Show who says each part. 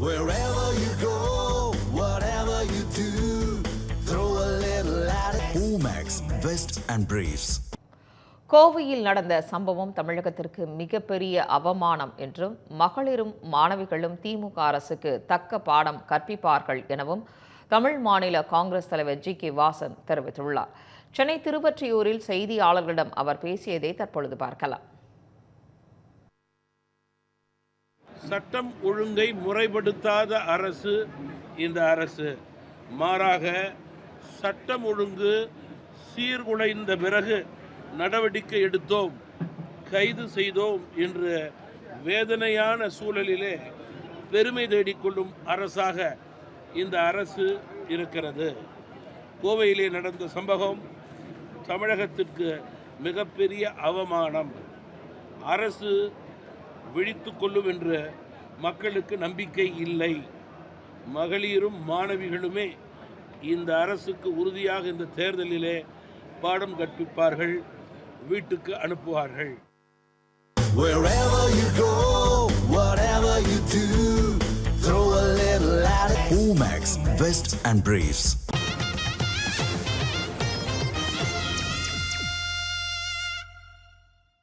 Speaker 1: Wherever you go, whatever you do, throw a little at it. Omax, Vest and Briefs.
Speaker 2: கோவையில் நடந்த சம்பவம் தமிழகத்திற்கு மிகப்பெரிய அவமானம் என்றும் மகளிரும் மாணவிகளும் திமுக அரசுக்கு தக்க பாடம் கற்பிப்பார்கள் எனவும் தமிழ் மாநில காங்கிரஸ் தலைவர் ஜி கே வாசன் தெரிவித்துள்ளார் சென்னை திருவொற்றியூரில் செய்தியாளர்களிடம் அவர் பேசியதை தற்பொழுது பார்க்கலாம்
Speaker 3: சட்டம் ஒழுங்கை முறைப்படுத்தாத அரசு இந்த அரசு. மாறாக சட்டம் ஒழுங்கு சீர்குலைந்த பிறகு நடவடிக்கை எடுத்தோம் கைது செய்தோம் என்று வேதனையான சூழலிலே பெருமை தேடிக்கொள்ளும் அரசாக இந்த அரசு இருக்கிறது. கோவையிலே நடந்த சம்பவம் தமிழகத்திற்கு மிகப்பெரிய அவமானம். அரசு விழித்து கொள்ளும் என்று மக்களுக்கு நம்பிக்கை இல்லை மகளிரும் மாணவிகளுமே இந்த அரசுக்கு உறுதியாக இந்த தேர்தலிலே பாடம் கற்பிப்பார்கள் வீட்டுக்கு அனுப்புவார்கள்.
Speaker 1: Omax, Vest and Briefs.